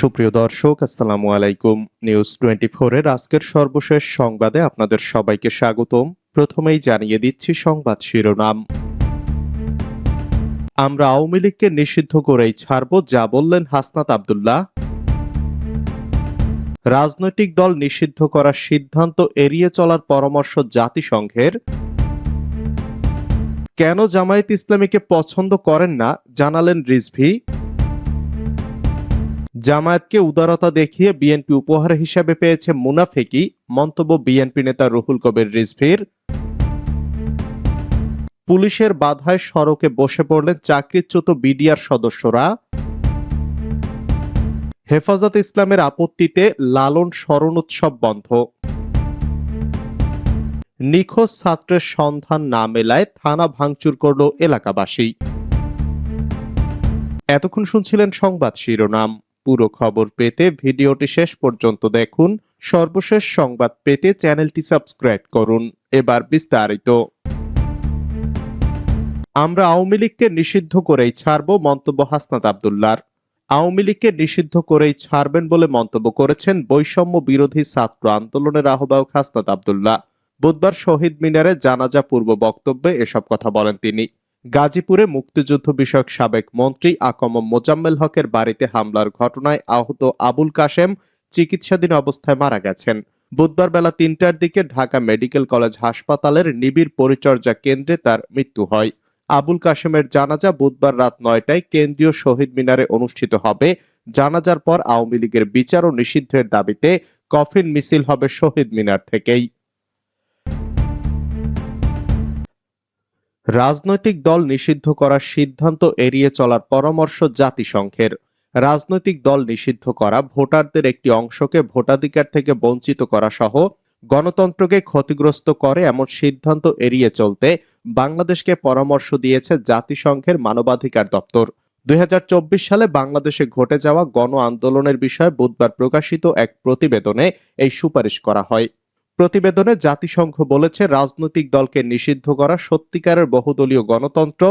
সুপ্রিয় দর্শক, আসসালামু আলাইকুম। নিউজ টোয়েন্টি এর আজকের সর্বশেষ সংবাদে আপনাদের সবাইকে স্বাগতম। প্রথমেই জানিয়ে দিচ্ছি সংবাদ শিরোনাম। আমরা আওয়ামী লীগকে নিষিদ্ধ করেই ছাড়ব, যা বললেন হাসনাত আবদুল্লাহ। রাজনৈতিক দল নিষিদ্ধ করার সিদ্ধান্ত এড়িয়ে চলার পরামর্শ জাতিসংঘের। কেন জামায়াত ইসলামীকে পছন্দ করেন না, জানালেন রিজভি। জামায়াতকে উদারতা দেখিয়ে বিএনপি উপহার হিসেবে পেয়েছে মুনাফেকি মন্তব্য বিএনপি নেতা রুহুল কবির রিজভির। পুলিশের বাধায় সড়কে বসে পড়লেন চাকরিচ্যুত বিডিআর সদস্যরা। হেফাজত ইসলামের আপত্তিতে লালন স্মরণ উৎসব বন্ধ। নিখোঁজ ছাত্রের সন্ধান না মেলায় থানা ভাঙচুর করল এলাকাবাসী। এতক্ষণ শুনছিলেন সংবাদ শিরোনাম। পুরো খবর পেতে ভিডিওটি শেষ পর্যন্ত দেখুন। সর্বশেষ সংবাদ পেতে চ্যানেলটি সাবস্ক্রাইব করুন। এবার বিস্তারিত। আমরা আওয়ামী লীগকে নিষিদ্ধ করেই ছাড়ব মন্তব্য হাসনাত আবদুল্লার। আওয়ামী লীগকে নিষিদ্ধ করেই ছাড়বেন বলে মন্তব্য করেছেন বৈষম্য বিরোধী ছাত্র আন্দোলনের আহ্বায়ক হাসনাত আবদুল্লাহ। বুধবার শহীদ মিনারে জানাজা পূর্ব বক্তব্যে এসব কথা বলেন তিনি। গাজীপুরে মুক্তিযুদ্ধ বিষয়ক সাবেক মন্ত্রী আকম মোজাম্মেল হকের বাড়িতে হামলার ঘটনায় আহত আবুল কাশেম চিকিৎসাধীন অবস্থায় মারা গেছেন। বুধবার বেলা তিনটার দিকে ঢাকা মেডিকেল কলেজ হাসপাতালের নিবিড় পরিচর্যা কেন্দ্রে তার মৃত্যু হয়। আবুল কাশেমের জানাজা বুধবার রাত নয়টায় কেন্দ্রীয় শহীদ মিনারে অনুষ্ঠিত হবে। জানাজার পর আওয়ামী লীগের বিচার ও নিষিদ্ধের দাবিতে কফিন মিছিল হবে শহীদ মিনার থেকেই। রাজনৈতিক দল নিষিদ্ধ করার সিদ্ধান্ত এড়িয়ে চলার পরামর্শ জাতিসংঘের। রাজনৈতিক দল নিষিদ্ধ করা ভোটারদের একটি অংশকে ভোটাধিকার থেকে বঞ্চিত করা সহ গণতন্ত্রকে ক্ষতিগ্রস্ত করে এমন সিদ্ধান্ত এড়িয়ে চলতে বাংলাদেশকে পরামর্শ দিয়েছে জাতিসংঘের মানবাধিকার দপ্তর। দুই হাজার চব্বিশ সালে বাংলাদেশে ঘটে যাওয়া গণ আন্দোলনের বিষয়ে বুধবার প্রকাশিত এক প্রতিবেদনে এই সুপারিশ করা হয়। প্রতিবেদনে জাতিসংঘ বলেছে, রাজনৈতিক দলকে নিষিদ্ধ করা সত্যিকারের বহুদলীয় গণতন্ত্র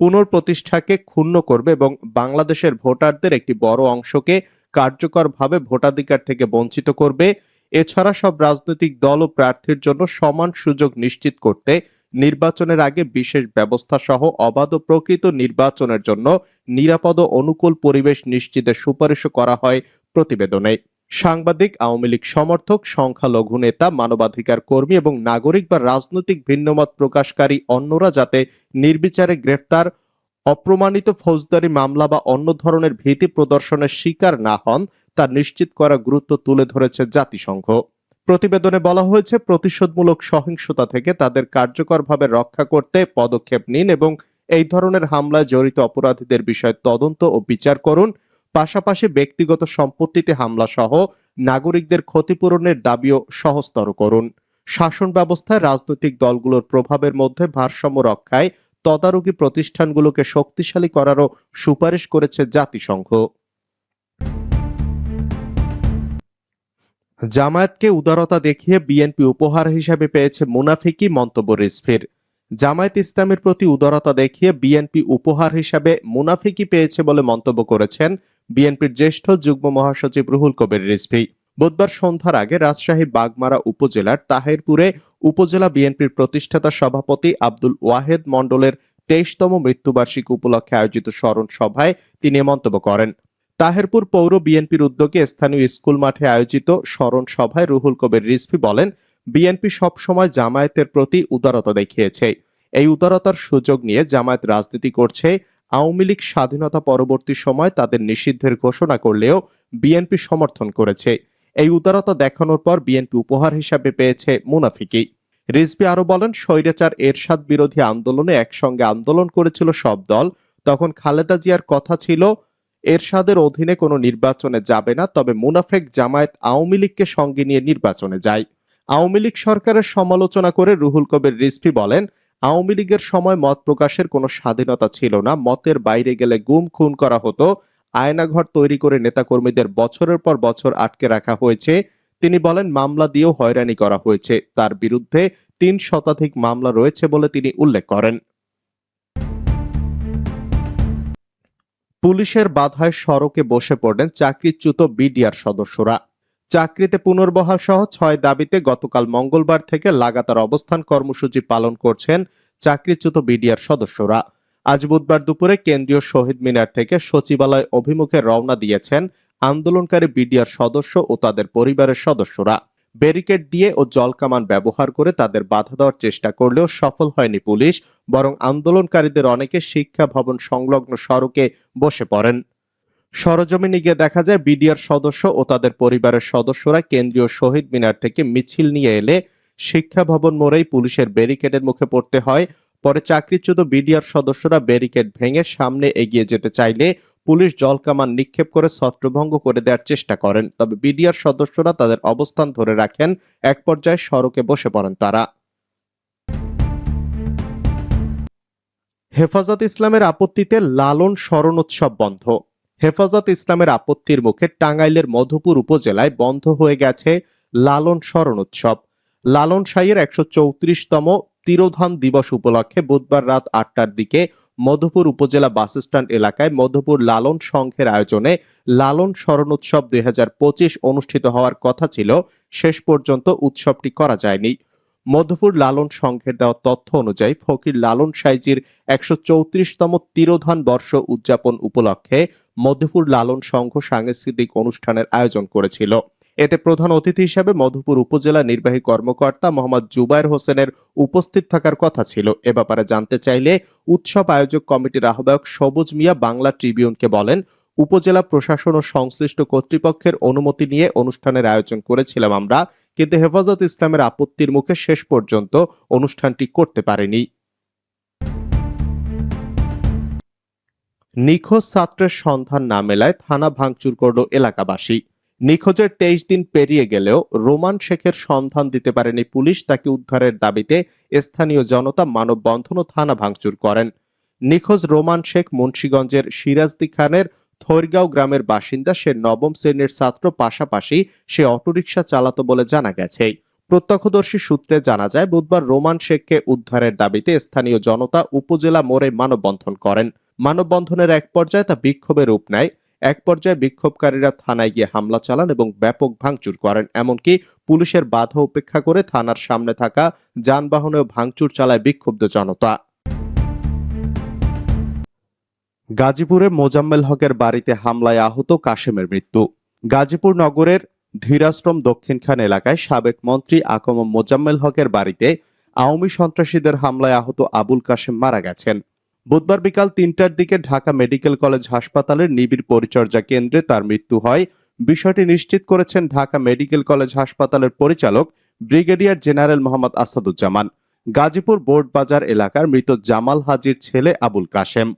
পুনঃপ্রতিষ্ঠাকে ক্ষুণ্ণ করবে এবং বাংলাদেশের ভোটারদের একটি বড় অংশকে কার্যকরভাবে ভোটাধিকার থেকে বঞ্চিত করবে। এছাড়া সব রাজনৈতিক দল ও প্রার্থীর জন্য সমান সুযোগ নিশ্চিত করতে নির্বাচনের আগে বিশেষ ব্যবস্থা সহ অবাধ প্রকৃত নির্বাচনের জন্য নিরাপদ অনুকূল পরিবেশ নিশ্চিতের সুপারিশও করা হয় প্রতিবেদনে। সাংবাদিক, আওয়ামী লীগ সমর্থক, সংখ্যালঘু নেতা, মানবাধিকার কর্মী এবং নাগরিক বা রাজনৈতিক ভিন্নমত প্রকাশকারী অন্যরা যাতে নির্বিচারে গ্রেফতার, অপ্রমাণিত ফৌজদারি মামলা বা অন্য ধরনের ভীতি প্রদর্শনের শিকার না হন, তা নিশ্চিত করা গুরুত্ব তুলে ধরেছে জাতিসংঘ। প্রতিবেদনে বলা হয়েছে, প্রতিশোধমূলক সহিংসতা থেকে তাদের কার্যকরভাবে রক্ষা করতে পদক্ষেপ নিন এবং এই ধরনের হামলায় জড়িত অপরাধীদের বিষয়ে তদন্ত ও বিচার করুন। পাশাপাশি ব্যক্তিগত সম্পত্তিতে হামলা সহ নাগরিকদের ক্ষতিপূরণের দাবিও সহজতর করুন। শাসন ব্যবস্থায় রাজনৈতিক দলগুলোর প্রভাবের মধ্যে ভারসাম্য রক্ষায় তদারকি প্রতিষ্ঠানগুলোকে শক্তিশালী করারও সুপারিশ করেছে জাতিসংঘ। জামায়াতকে উদারতা দেখিয়ে বিএনপি উপহার হিসেবে পেয়েছে মুনাফিকি মন্তব্য রিজভির জামায়াত ইসলামের প্রতি উদারতা দেখিয়ে বিএনপি উপহার হিসাবে মুনাফিকি পেয়েছে বলে মন্তব্য করেছেন বিএনপির জ্যেষ্ঠ যুগ্ম মহাসচিব রুহুল কবির রিজভি। বুধবার সন্ধ্যার আগে রাজশাহী বাগমারা উপজেলার তাহেরপুরে উপজেলা বিএনপির প্রতিষ্ঠাতা সভাপতি আব্দুল ওয়াহেদ মণ্ডলের তেইশতম মৃত্যুবার্ষিকী উপলক্ষে আয়োজিত স্মরণ সভায় তিনি মন্তব্য করেন। তাহেরপুর পৌর বিএনপির উদ্যোগে স্থানীয় স্কুল মাঠে আয়োজিত স্মরণ সভায় রুহুল কবির রিজভি বলেন বিএনপি সবসময় জামায়াতের প্রতি উদারতা দেখিয়েছে। এই উদারতার সুযোগ নিয়ে জামায়াত রাজনীতি করছে। আওয়ামী লীগ স্বাধীনতা পরবর্তী সময় তাদের নিষিদ্ধের ঘোষণা করলেও বিএনপি সমর্থন করেছে। এই উদারতা দেখানোর পর বিএনপি উপহার হিসাবে পেয়েছে মুনাফিকি রিজভি আরও বলেন, স্বৈরাচার এরশাদ বিরোধী আন্দোলনে একসঙ্গে আন্দোলন করেছিল সব দল। তখন খালেদা জিয়ার কথা ছিল, এরশাদের অধীনে কোনো নির্বাচনে যাবে না, তবে মুনাফেক জামায়াত আওয়ামী লীগকে সঙ্গে নিয়ে নির্বাচনে যায়। আওয়ামী লীগ সরকারের সমালোচনা করে রুহুল কবির রিজভি বলেন, আওয়ামী লীগের সময় মত প্রকাশের কোনো স্বাধীনতা ছিল না। মতের বাইরে গেলে গুম, খুন করা হতো। আয়নাঘর তৈরি করে নেতাকর্মীদের বছরের পর বছর আটকে রাখা হয়েছে। তিনি বলেন, মামলা দিয়েও হয়রানি করা হয়েছে। তার বিরুদ্ধে তিন শতাধিক মামলা রয়েছে বলে তিনি উল্লেখ করেন। পুলিশের বাধায় সড়কে বসে পড়লেন চাকরিচ্যুত বিডিআর সদস্যরা। চাকরিতে পুনর্বহাল সহ ছয় দাবিতে গতকাল মঙ্গলবার থেকে লাগাতার অবস্থান কর্মসূচি পালন করছেন চাকরিচ্যুত বিডিআর সদস্যরা। আজ বুধবার দুপুরে কেন্দ্রীয় শহীদ মিনার থেকে সচিবালয় অভিমুখে রওনা দিয়েছেন আন্দোলনকারী বিডিআর সদস্য ও তাদের পরিবারের সদস্যরা। ব্যারিকেড দিয়ে ও জলকামান ব্যবহার করে তাদের বাধা দেওয়ার চেষ্টা করলেও সফল হয়নি পুলিশ, বরং আন্দোলনকারীদের অনেকে শিক্ষা ভবন সংলগ্ন সড়কে বসে পড়েন। সরজমিনে গিয়ে দেখা যায় বিডিআর সদস্য ও তাদের পরিবারের সদস্যরা কেন্দ্রীয় শহীদ মিনার থেকে মিছিল নিয়ে এলে শিক্ষা ভবন মোড়েই পুলিশের ব্যারিকেডের মুখে পড়তে হয়। পরে চাকরিচ্যুত বিডিআর সদস্যরা ব্যারিকেড ভেঙে সামনে এগিয়ে যেতে চাইলে পুলিশ জলকামান নিক্ষেপ করে ছত্রভঙ্গ করে দেওয়ার চেষ্টা করেন। তবে বিডিআর সদস্যরা তাদের অবস্থান ধরে রাখেন। এক পর্যায়ে সড়কে বসে পড়েন তারা। হেফাজত ইসলামের আপত্তিতে লালন স্মরণ উৎসব বন্ধ। হেফাজত ইসলামের আপত্তির মুখে টাঙ্গাইলের মধুপুর উপজেলায় বন্ধ হয়ে গেছে লালন স্মরণ উৎসব। লালন শাহের একশো চৌত্রিশতম তিরোধান দিবস উপলক্ষে বুধবার রাত আটটার দিকে মধুপুর উপজেলা বাসস্ট্যান্ড এলাকায় মধুপুর লালন সংঘের আয়োজনে লালন স্মরণ উৎসব দুই হাজার পঁচিশ অনুষ্ঠিত হওয়ার কথা ছিল। শেষ পর্যন্ত উৎসবটি করা যায়নি। মধুপুর লালন সংঘের দেওয়া তথ্য অনুযায়ী ফকির লালন সাইজির একশো চৌত্রিশতম তিরোধান বর্ষ উদযাপন উপলক্ষে মধুপুর লালন সংঘ সাংস্কৃতিক অনুষ্ঠানের আয়োজন করেছিল। এতে প্রধান অতিথি হিসেবে মধুপুর উপজেলা নির্বাহী কর্মকর্তা মোহাম্মদ জুবাইর হোসেনের উপস্থিত থাকার কথা ছিল। এ ব্যাপারে জানতে চাইলে উৎসব আয়োজক কমিটির আহ্বায়ক সবুজ মিয়া বাংলা ট্রিবিউনকে বলেন উপজেলা প্রশাসন ও সংশ্লিষ্ট কর্তৃপক্ষের অনুমতি নিয়ে অনুষ্ঠানের আয়োজন করেছিলাম আমরা, কিন্তু হেফাজত ইসলামের আপত্তির মুখে শেষ পর্যন্ত অনুষ্ঠানটি করতে পারেনি। নিখোঁজ ছাত্রের সন্ধান না মেলায় থানা ভাঙচুর করল এলাকাবাসী। নিখোঁজের তেইশ দিন পেরিয়ে গেলেও রোমান শেখের সন্ধান দিতে পারেনি পুলিশ, তাকে উদ্ধারের দাবিতে স্থানীয় জনতা মানববন্ধন ও থানা ভাঙচুর করেন। নিখোঁজ রোমান শেখ মুন্সীগঞ্জের সিরাজদি খানের থৈরগাঁও গ্রামের বাসিন্দা সে নবম শ্রেণির ছাত্র, পাশাপাশি সে অটোরিকশা চালাতো বলে জানা গেছে। প্রত্যক্ষদর্শী সূত্রে জানা যায়, বুধবার রোমান শেখকে উদ্ধারের দাবিতে স্থানীয় জনতা উপজেলা মোড়ে মানববন্ধন করেন। মানববন্ধনের এক পর্যায়ে তা বিক্ষোভের রূপ নেয়। এক পর্যায়ে বিক্ষোভকারীরা থানায় গিয়ে হামলা চালান এবং ব্যাপক ভাঙচুর করেন। এমনকি পুলিশের বাধা উপেক্ষা করে থানার সামনে থাকা যানবাহনেও ভাঙচুর চালায় বিক্ষুব্ধ জনতা। গাজীপুরে মোজাম্মেল হকের বাড়িতে হামলায় আহত কাশেমের মৃত্যু। গাজীপুর নগরের ধীরাশ্রম দক্ষিণখান এলাকায় সাবেক মন্ত্রী আকম মোজাম্মেল হকের বাড়িতে আওয়ামী সন্ত্রাসীদের হামলায় আহত আবুল কাশেম মারা গেছেন। বুধবার বিকাল তিনটার দিকে ঢাকা মেডিকেল কলেজ হাসপাতালের নিবিড় পরিচর্যা কেন্দ্রে তার মৃত্যু হয়। বিষয়টি নিশ্চিত করেছেন ঢাকা মেডিকেল কলেজ হাসপাতালের পরিচালক brigadier general Mohammad Asaduzzaman. Gazipur board Bazar এলাকার মৃত জামাল হাজির ছেলে আবুল কাশেম।